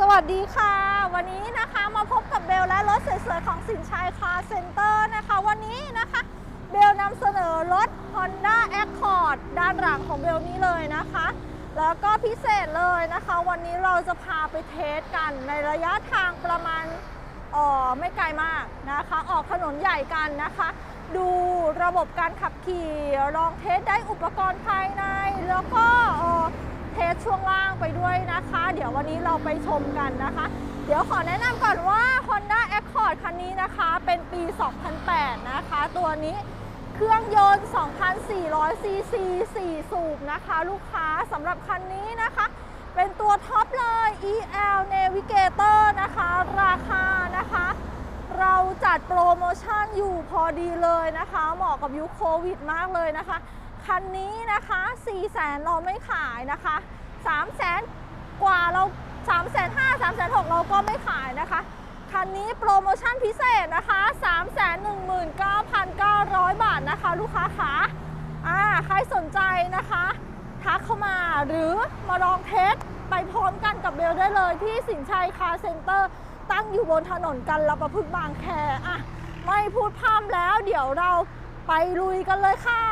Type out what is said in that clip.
สวัสดีค่ะ วันนี้นะคะมาพบกับเบลและรถสวยๆของสินชัยคาร์เซ็นเตอร์นะคะ วันนี้นะคะ เบลนำเสนอรถ Honda Accord ด้านหลังของเบลนี้เลยนะคะ แล้วก็พิเศษเลยนะคะ วันนี้เราจะพาไปเทสกันในระยะทางประมาณออไม่ไกลมากนะคะ ออกถนนใหญ่กันนะคะ ดูระบบการขับขี่ลองเทสได้อุปกรณ์ภายใน แล้วก็เทสช่วงล่าง ไปด้วยนะคะ เดี๋ยววันนี้เราไปชมกันนะคะ เดี๋ยวขอแนะนำก่อนว่า Honda Accord คันนี้นะคะเป็นปี 2008 นะคะ ตัวนี้เครื่องยนต์ 2,400 ซีซี 4 สูบนะคะ ลูกค้าสำหรับคันนี้นะคะ เป็นตัวท็อปเลย EL Navigator นะคะ ราคานะคะ เราจัดโปรโมชั่นอยู่พอดีเลยนะคะ เหมาะกับยุคโควิดมากเลยนะคะ คันนี้นะคะ4 0 0แสนเราไม่ขายนะคะ 3 0 0แสนกว่าเรา3 5 0 0 0 3 6 0 0เราก็ไม่ขายนะคะ คันนี้โปรโมชั่นพิเศษนะคะ 3 1 9 9 0 0 บาทนะคะ ลูกค้าขาอ่าใครสนใจนะคะ ทักเข้ามาหรือมาลองเทสไปพร้อมกันกับเบลได้เลยที่สินชัยคาร์เซ็นเตอร์ ตั้งอยู่บนถนนกันรประพฤกบางแคอะไม่พูดพร่ำแล้วเดี๋ยวเราไปลุยกันเลยค่ะ